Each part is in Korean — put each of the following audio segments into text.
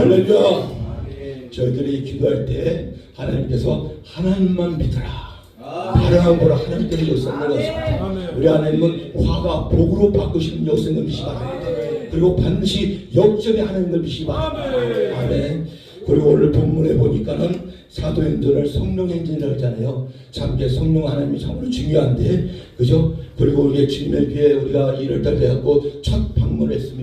할렐루야. 저희들이 기도할 때 하나님께서 하나님만 믿어라. 바라만 보라 하나님께서 역사를 것입니다. 우리 하나님은 화가 복으로 바꾸시는 역사를 믿으시기 바랍니다. 그리고 반드시 역전의 하나님을 믿으시기 바랍니다. 아멘. 그리고 오늘 본문에 보니까는 사도행전을 성령행전이라고 하잖아요. 참 이게 성령 하나님이 참으로 중요한데, 그죠? 그리고 우리 주님의 교회 우리가 1월달 돼갖고 첫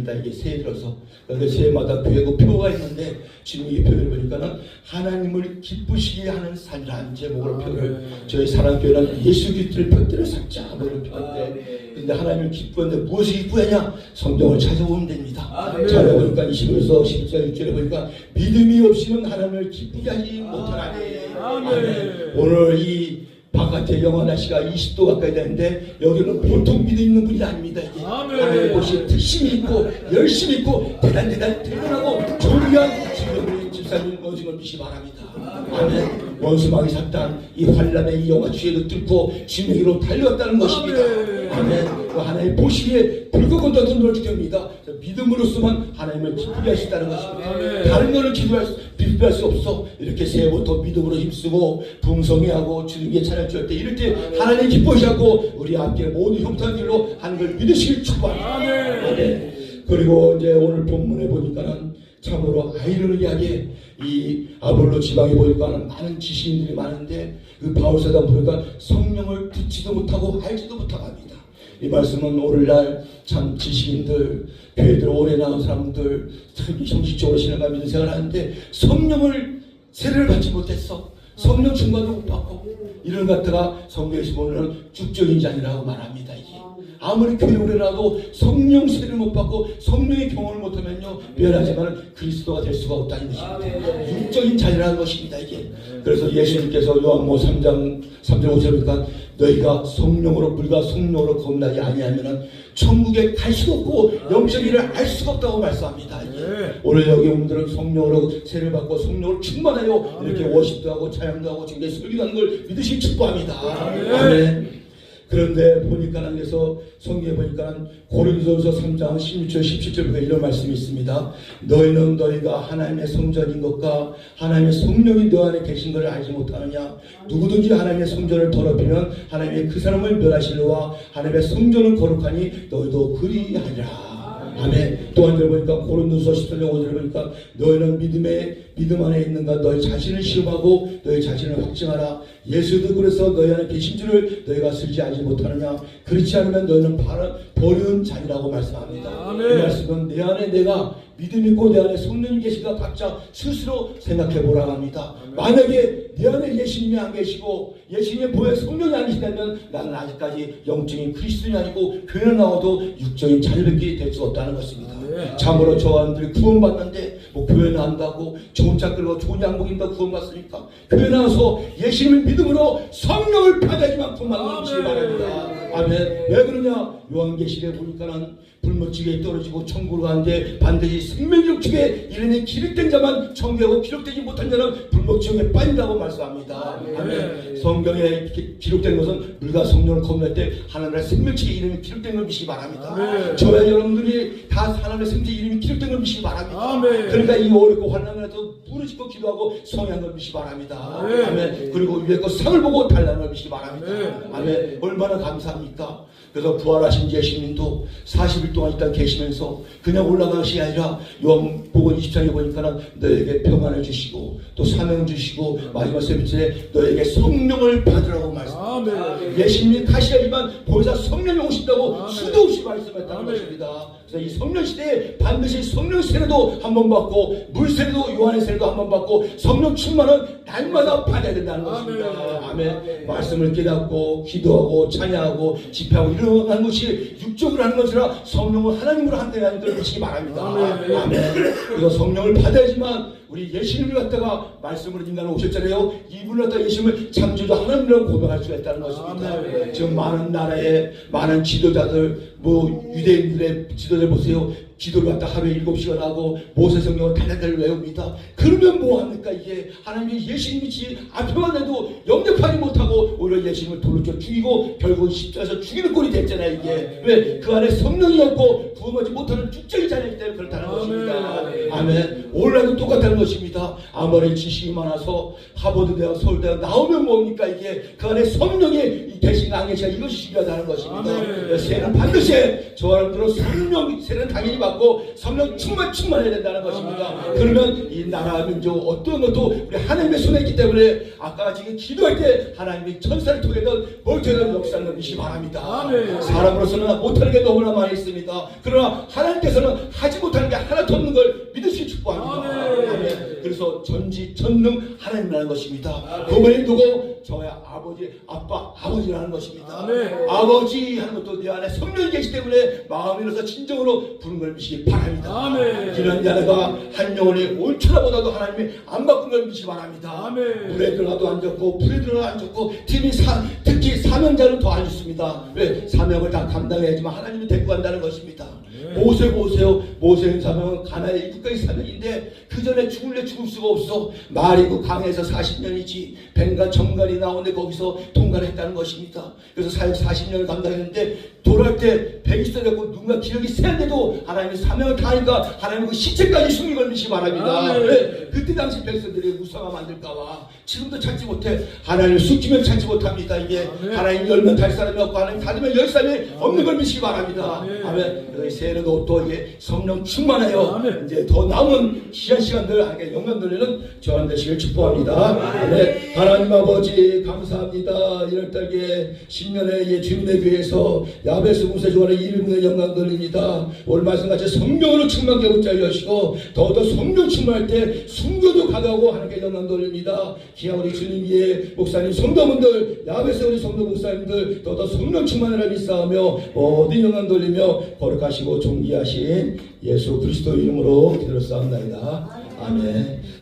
했습니다. 이게 새해 들어서. 그런데 새해마다 교회고 표가 있는데, 지금 이 표를 보니까는 하나님을 기쁘시게 하는 삶이라는 제목으로 표를, 저희 사랑교회는 예수 그리스도를 벽대로 삼자, 뭐 이런 표인데, 근데 하나님을 기쁘는데 무엇이 기쁘냐? 성경을 찾아보면 됩니다. 찾아보니까 21에서 11절 6절에 보니까 믿음이 없이는 하나님을 기쁘게 하지 못하나니. 아멘. 오늘 이 바깥에 영원 날씨가 20도 가까이 되는데 여기는 보통 믿음 있는 분이 아닙니다. 이게 하나님 보시에 특심이 있고 열심히 있고 대단 대단 대단하고 존귀한 집사님 오징어 믿시 바랍니다. 아멘. 원수막이 샀단 이 환란의 이 영화 주의를 뚫고 진리로 달려왔다는 것입니다. 아멘. 그 하나님 보시기에 붉은 던던 걸 주ገብ니다. 믿음으로서만 하나님을 기쁘게 있다는 것입니다. 다른 거는 기도할 수, 비교할 수 없어. 이렇게 새해부터 믿음으로 힘쓰고 풍성해하고 주님께 찬양 주할 때 이럴 때 하나님 기뻐하시고 우리 함께 모든 하는 걸 믿으시길 축복합니다. 아멘. 그리고 이제 오늘 본문에 보니까는 참으로 아이러니하게 이 아볼로 지방에 보니까는 많은 지식인들이 많은데 그 바울사다 보니까 성령을 듣지도 못하고 알지도 못하고 합니다. 이 말씀은 오늘날 참 지식인들, 교회들 오래 나온 사람들, 참 형식적으로 신앙과 믿는 생활을 하는데 성령을 세례를 받지 못했어. 성령 충만도 못 받고 이런 것들가 성경에서 보면 죽적인 자이라고 말합니다. 이게. 아무리 오래 나도 성령 세례를 못 받고 성령의 경험을 못하면요 미안하지만 그리스도가 될 수가 없다는 것입니다. 육적인 자리라는 것입니다 이게. 그래서 예수님께서 요한모 3장 3절 5절 보니까 너희가 성령으로 불과 성령으로 겁나지 아니하면은 천국에 갈 수가 없고 영적 일을 알 수가 없다고 말씀합니다. 이게. 오늘 여기 온 분들은 성령으로 세례를 받고 성령으로 충만하여 이렇게 워십도 하고 찬양도 하고 지금 예수를 하는 걸 믿으시기 축복합니다. 아멘. 그런데 보니까 하나님께서 성경에 보니까 고린도서 3장 16절 17절에 이런 말씀이 있습니다. 너희는 너희가 하나님의 성전인 것과 하나님의 성령이 너 안에 계신 것을 알지 못하느냐 누구든지 하나님의 성전을 더럽히면 하나님의 그 사람을 멸하시려와 하나님의 성전을 거룩하니 너희도 그리하리라. 아멘. 또 한절 보니까 고린도서 14장 5절 보니까 너희는 믿음에 믿음 안에 있는가 너희 자신을 시험하고 너희 자신을 확증하라. 예수도 그래서 너희 안에 계신 줄을 너희가 슬지 알지 못하느냐. 그렇지 않으면 너희는 바른 버리는 자리라고 말씀합니다. 이 말씀은 내 안에 내가 믿음 있고 내 안에 성령님 계시가 각자 스스로 생각해 보라 합니다. 만약에 내 안에 예수님이 안 계시고 예수님의 보혜 성령이 아니시다면 나는 아직까지 영적인 그리스도인이 아니고 교회 나와도 육적인 자유롭게 될 수 없다는 것입니다. 참으로 저한들이 구원받는데 뭐 교회 나온다고 좋은 차 끌고 좋은 양복 입다 구원받습니까? 교회 나와서 예수님을 믿음으로 성령을 받아야지만 구원받는 것이 바랍니다. 아멘. 왜 그러냐? 요한계시록에 보니까는 불못지게 떨어지고 천국으로 가는데 반드시 생명력 중에 이르는 기록된 자만 청구하고 기록되지 못한 자는 불못지옥에 빠진다고 말씀합니다. 아멘. 성경에 이렇게 기록된 것은 물과 성령을 거듭날 때 하나님의 생명책의 이름이 기록된 걸 믿시기 바랍니다. 저와 여러분들이 다 하나님의 생명책의 이름이 기록된 걸 믿시기 바랍니다. 그러니까 이 어렵고 환난에도 부르짖고 기도하고 성향 걸 믿시기 바랍니다. 아멘. 그리고 위에 거 상을 보고 걸 믿시기 바랍니다. 아멘. 얼마나 감사합니까? 그래서 부활하신 예수님도 40일 동안 일단 계시면서 그냥 것이 아니라 요한복음 20장에 보니까는 너에게 평안을 주시고 또 사명 주시고 마지막 세 번째 너에게 성령을 받으라고 말씀합니다. 예수님이 가시하지만 보혜사 성령이 오신다고 수도 없이 말씀했다는 것입니다. 그래서 이 성령 시대에 반드시 성령 세례도 한 번 받고 물 세례도 요한의 세례도 한 번 받고 성령 충만은 날마다 받아야 된다는 것입니다. 아멘. 말씀을 깨닫고 기도하고 찬양하고 집회하고 이 러한 것이 육적으로 하는 것이라 성령을 하나님으로 한다는 걸 보시기 바랍니다. 아멘. 그래서 성령을 받아야지만 우리 예수님을 갖다가 말씀으로 인간을 오셨잖아요. 이분을 갖다가 예수님을 창조주 하나님이라고 고백할 수가 있다는 것입니다. 지금 많은 나라의 많은 지도자들, 뭐 유대인들의 지도자들 보세요. 기도를 갖다 하루에 일곱 시간 하고 모세 성경을 달달달 외웁니다. 그러면 뭐 합니까 이게 하나님이 예수님이 지 앞에만 해도 영접하지 못하고 오히려 예수님을 돌로 쳐 죽이고 결국 십자가에서 죽이는 꼴이 됐잖아요 이게 왜 그 안에 성령이 없고 구원하지 못하는 죽적인 자리이기 때문에 그렇다는 것입니다. 아멘. 오늘날도 똑같다는 것입니다. 아무리 지식이 많아서 하버드 대학, 서울대 학 나오면 뭡니까 이게 그 안에 성령의 대신 강해시가 이것이 중요하다는 것입니다. 아멘. 새는 반드시 저사람들은 성령 새는 당연히 받고 성령 충만 충만해야 된다는 것입니다. 그러면 이 나라 민족 어떤 것도 우리 하나님의 손에 있기 때문에 아까 지금 기도할 때 하나님 이 천사를 통해서 멀쩡한 역사를 넘기시 바랍니다. 아멘. 사람으로서는 못하는 게 너무나 많이 있습니다. 그러나 하나님께서는 하지 못하는 게 하나도 없는 걸. 아멘. 그래서 전지 전능 하나님이라는 것입니다. 그분이 누구? 저의 아버지, 아빠, 아버지라는 것입니다. 아멘. 아버지 하는 것도 내 안에 성령이 계시기 때문에 마음이로서 진정으로 부른 걸 믿으시기 바랍니다. 이런 자네가 한 영혼이 올천하보다도 하나님이 안 바꾼 걸 믿으시기 바랍니다. 아멘. 물에 들어가도 안 좋고 불에 들어가도 안 좋고 특히, 사, 특히 사명자는 더 안 좋습니다. 왜? 사명을 다 감당해야지만 하나님이 데리고 간다는 것입니다. 네. 모세 보세요. 모세의 사명은 가나의 이국가의 사명인데 그 전에 죽을래 죽을 수가 없어. 마리고 강에서 40년이지 ben가 정갈이 나오는데 거기서 통과했다는 것입니다. 그래서 사역 40년을 감당했는데 돌아올 때 백이 써졌고 누군가 기억이 새는데도 하나님의 사명을 다하니까 하나님 그 시체까지 숨긴 걸 믿으시 바랍니다. 아멘. 왜? 그때 당시 백성들이 무사가 만들까봐 지금도 찾지 못해 하나님을 숙지면 찾지 못합니다. 이게 아멘. 하나님 열면 달 사람이 없고 하나님 닫으면 열 사람이 없는 걸 믿으시기 바랍니다. 아멘. 아멘. 그래서 이 새해는 또 이게 성령 충만해요. 아멘. 이제 더 남은 귀한 시간들 하게 영광 돌리는 저한 되시길 축복합니다. 아멘. 하나님 아버지 감사합니다. 이럴 달에 신년에 예, 주님의 교회에서 야 베스 무세 주간의 일분의 영광 돌립니다. 오늘 말씀같이 성령으로 충만케 붙잡여 하시고 더더 성령 충만할 때 순교도 가가고 하나님께 영광 돌립니다. 기아 우리 주님 예 목사님 성도분들 야베스 우리 성도 목사님들 더더 성령 충만을 믿사하며 모든 영광 돌리며 거룩하시고 존귀하신 예수 그리스도 이름으로 기도를 쌓옵나이다. 아멘.